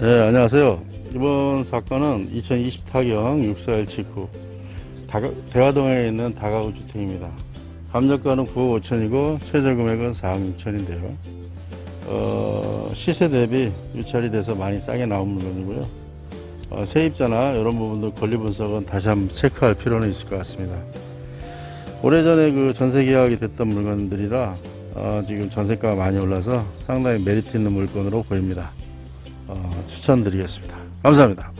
네, 안녕하세요. 이번 사건은 2020 타경 6417구 대화동에 있는 다가구 주택입니다. 감정가는 9억 5천이고 최저 금액은 4억 6천인데요. 어, 시세 대비 유찰이 돼서 많이 싸게 나온 물건이고요. 어, 세입자나 이런 부분들 권리 분석은 다시 한번 체크할 필요는 있을 것 같습니다. 오래전에 그 전세 계약이 됐던 물건들이라 어, 지금 전세가가 많이 올라서 상당히 메리트 있는 물건으로 보입니다. 어, 추천드리겠습니다. 감사합니다.